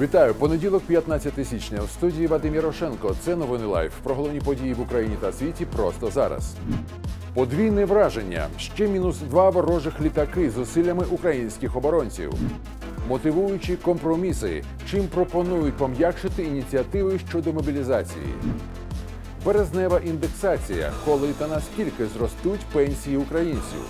Вітаю! Понеділок, 15 січня. У студії Вадим Ярошенко. Це новини лайф. Про головні події в Україні та світі просто зараз. Подвійне враження. Ще мінус два ворожих літаки з усиллями українських оборонців. Мотивуючі компроміси. Чим пропонують пом'якшити ініціативи щодо мобілізації. Березнева індексація, коли та наскільки зростуть пенсії українців.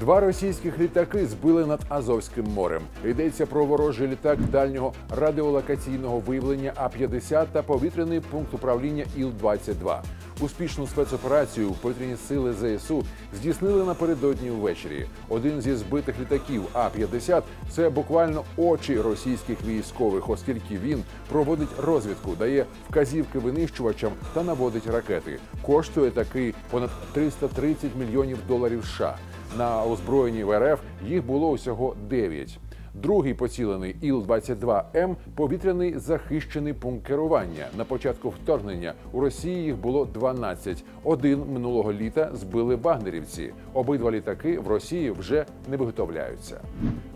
Два російських літаки збили над Азовським морем. Йдеться про ворожий літак дальнього радіолокаційного виявлення А-50 та повітряний пункт управління Іл-22. Успішну спецоперацію повітряні сили ЗСУ здійснили напередодні ввечері. Один зі збитих літаків А-50 – це буквально очі російських військових, оскільки він проводить розвідку, дає вказівки винищувачам та наводить ракети. Коштує такий понад 330 мільйонів доларів США. На озброєнні в РФ їх було усього 9. Другий поцілений Іл-22М – повітряний захищений пункт керування. На початку вторгнення у Росії їх було 12. Один минулого літа збили вагнерівці. Обидва літаки в Росії вже не виготовляються.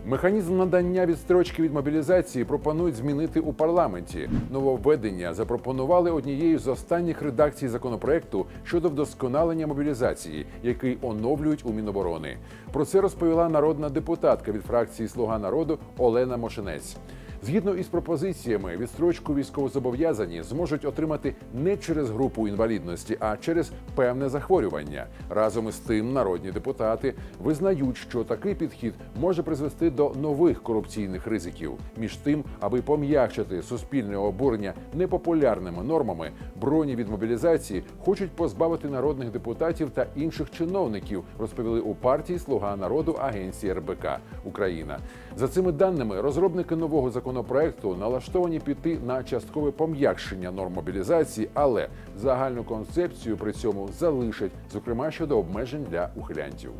Механізм надання відстрочки від мобілізації пропонують змінити у парламенті. Нововведення запропонували однією з останніх редакцій законопроекту щодо вдосконалення мобілізації, який оновлюють у Міноборони. Про це розповіла народна депутатка від фракції Слуга народу Олена Мошенець. Згідно із пропозиціями, відстрочку військовозобов'язані зможуть отримати не через групу інвалідності, а через певне захворювання. Разом із тим, народні депутати визнають, що такий підхід може призвести до нових корупційних ризиків. Між тим, аби пом'якшити суспільне обурення непопулярними нормами, броні від мобілізації хочуть позбавити народних депутатів та інших чиновників, розповіли у партії Слуга народу агенції РБК Україна. За цими даними, розробники нового законопроекту налаштовані піти на часткове пом'якшення норм мобілізації, але загальну концепцію при цьому залишать, зокрема щодо обмежень для ухилянтів.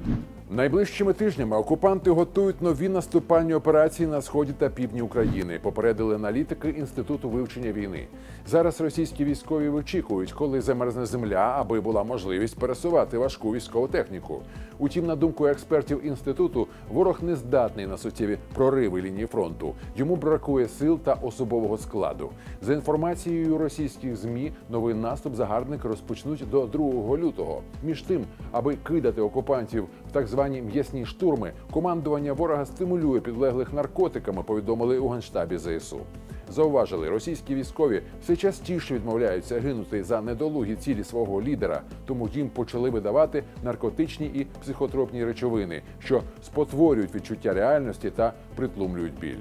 Найближчими тижнями окупанти готують нові наступальні операції на сході та півдні України. Попередили аналітики інституту вивчення війни. Зараз російські військові вичікують, коли замерзне земля, аби була можливість пересувати важку військову техніку. Утім, на думку експертів інституту, ворог не здатний на суттєві прориви лінії фронту. Йому бракує сил та особового складу. За інформацією російських змі, новий наступ загарбники розпочнуть до 2 лютого. Між тим, аби кидати окупантів в так звані м'ясні штурми, командування ворога стимулює підлеглих наркотиками. Повідомили у генштабі ЗСУ. Зауважили, російські військові все частіше відмовляються гинути за недолугі цілі свого лідера, тому їм почали видавати наркотичні і психотропні речовини, що спотворюють відчуття реальності та притлумлюють біль.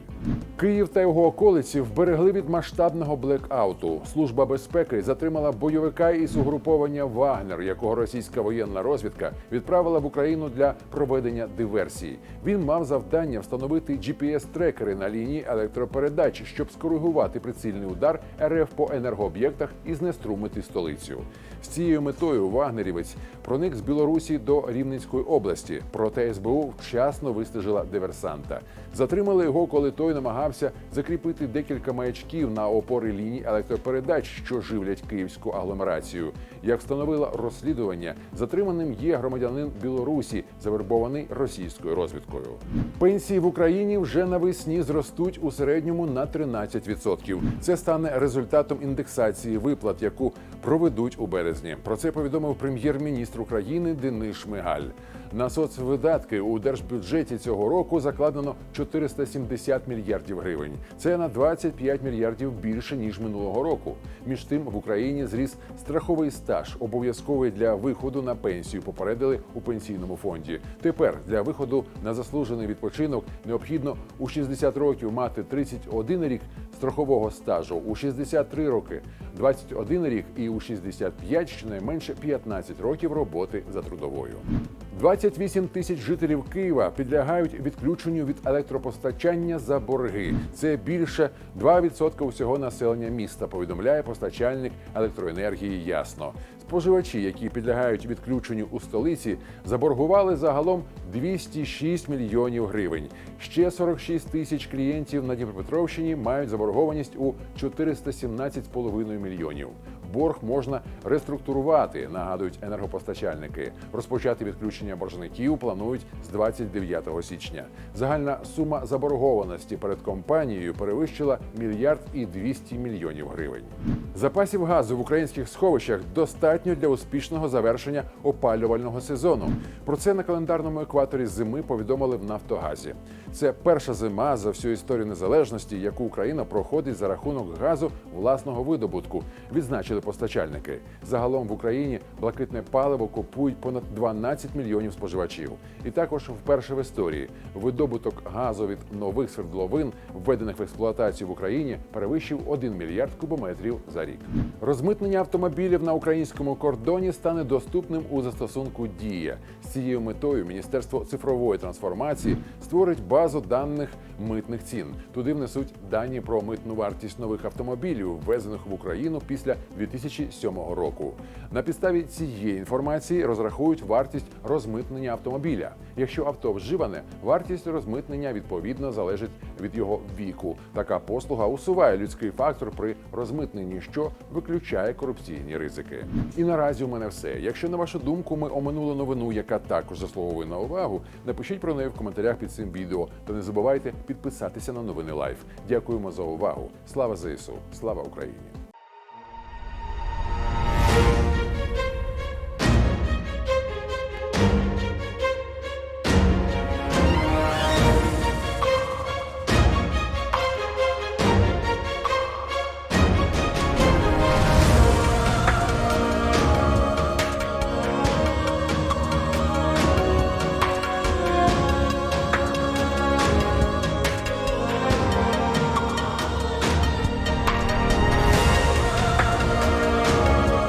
Київ та його околиці вберегли від масштабного блекауту. Служба безпеки затримала бойовика із угруповання Вагнер, якого російська воєнна розвідка відправила в Україну для проведення диверсії. Він мав завдання встановити GPS-трекери на лінії електропередач, щоб скоригувати прицільний удар РФ по енергооб'єктах і знеструмити столицю. З цією метою вагнерівець проник з Білорусі до Рівненської області. Проте СБУ вчасно вистежила диверсанта. Затримали його, коли той намагався закріпити декілька маячків на опори ліній електропередач, що живлять київську агломерацію. Як встановило розслідування, затриманим є громадянин Білорусі, завербований російською розвідкою. Пенсії в Україні вже навесні зростуть у середньому на 13%. Це стане результатом індексації виплат, яку проведуть у березні. Про це повідомив прем'єр-міністр України Денис Шмигаль. На соцвидатки у держбюджеті цього року закладено 470 мільярдів гривень. Це на 25 мільярдів більше ніж минулого року. Між тим в Україні зріс страховий стаж, обов'язковий для виходу на пенсію. Попередили у пенсійному фонді. Тепер для виходу на заслужений відпочинок необхідно у 60 років мати 31 рік страхового стажу, у 63 роки 21 рік і у 65 щонайменше 15 років роботи за трудовою. 28 тисяч жителів Києва підлягають відключенню від електропостачання за борги. Це більше 2% усього населення міста. Повідомляє постачальник електроенергії. Ясно. Споживачі, які підлягають відключенню у столиці, заборгували загалом 206 мільйонів гривень. Ще 46 тисяч клієнтів на Дніпропетровщині мають заборгованість у 417,5 мільйонів. Борг можна реструктурувати, нагадують енергопостачальники. Розпочати відключення боржників планують з 29 січня. Загальна сума заборгованості перед компанією перевищила мільярд і 200 мільйонів гривень. Запасів газу в українських сховищах достатньо для успішного завершення опалювального сезону. Про це на календарному екваторі зими повідомили в Нафтогазі. Це перша зима за всю історію незалежності, яку Україна проходить за рахунок газу власного видобутку. Відзначили постачальники. Загалом в Україні блакитне паливо купують понад 12 мільйонів споживачів. І також вперше в історії видобуток газу від нових свердловин, введених в експлуатацію в Україні, перевищив 1 мільярд кубометрів за рік. Розмитнення автомобілів на українському кордоні стане доступним у застосунку Дія. Цією метою Міністерство цифрової трансформації створить базу даних митних цін. Туди внесуть дані про митну вартість нових автомобілів, ввезених в Україну після 2007 року. На підставі цієї інформації розрахують вартість розмитнення автомобіля. Якщо авто вживане, вартість розмитнення відповідно залежить від його віку. Така послуга усуває людський фактор при розмитненні, що виключає корупційні ризики. І наразі у мене все. Якщо на вашу думку ми оминули новину, яка також заслуговує на увагу, напишіть про неї в коментарях під цим відео. Та не забувайте підписатися на новини Лайф. Дякуємо за увагу. Слава ЗСУ! Слава Україні!